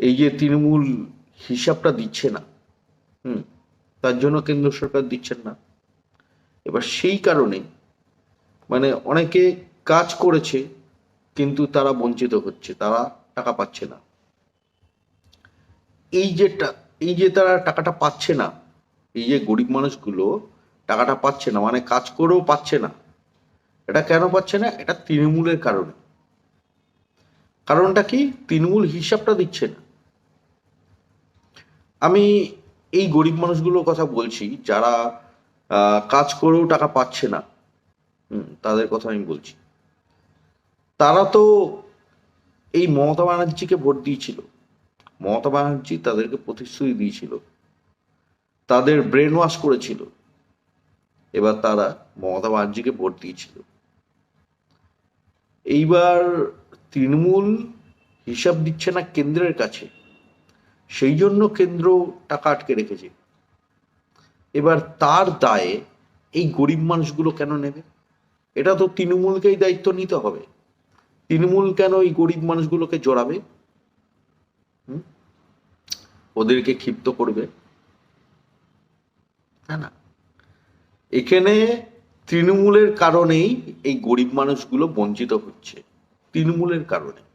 এই যে তৃণমূল হিসাবটা দিচ্ছে না, হুম, তার জন্য কেন্দ্র সরকার দিচ্ছেন না। এবার সেই কারণে মানে অনেকে কাজ করেছে কিন্তু তারা বঞ্চিত হচ্ছে, তারা টাকা পাচ্ছে না। এই যে এই যে তারা টাকাটা পাচ্ছে না, এই যে গরিব মানুষগুলো টাকাটা পাচ্ছে না মানে কাজ করেও পাচ্ছে না, এটা কেন পাচ্ছে না? এটা তৃণমূলের কারণে। কারণটা কি? তৃণমূল হিসাবটা দিচ্ছে না। আমি এই গরিব মানুষগুলোর কথা বলছি, যারা কাজ করেও টাকা পাচ্ছে না। তাদের কথা আমি বলছি। তারা তো এই মমতা ব্যানার্জিকে ভোট দিয়েছিল। মমতা ব্যানার্জি তাদেরকে প্রতিশ্রুতি দিয়েছিল। তাদের ব্রেন ওয়াশ করেছিল। এবার তারা মমতা ব্যানার্জিকে ভোট দিয়েছিল। এইবার তৃণমূল হিসাব দিচ্ছে না কেন্দ্রের কাছে। সেই জন্য কেন্দ্র টাকা আটকে রেখেছে। এবার তার দায়ে এই গরিব মানুষগুলো কেন নেবে? এটা তো তৃণমূলকেই দায়িত্ব নিতে হবে। তৃণমূল কেন এই গরিব মানুষগুলোকে জড়াবে? ওদেরকে ক্ষিপ্ত করবে? না। এখানে তৃণমূলের কারণেই এই গরিব মানুষগুলো বঞ্চিত হচ্ছে। তৃণমূলের কারণে।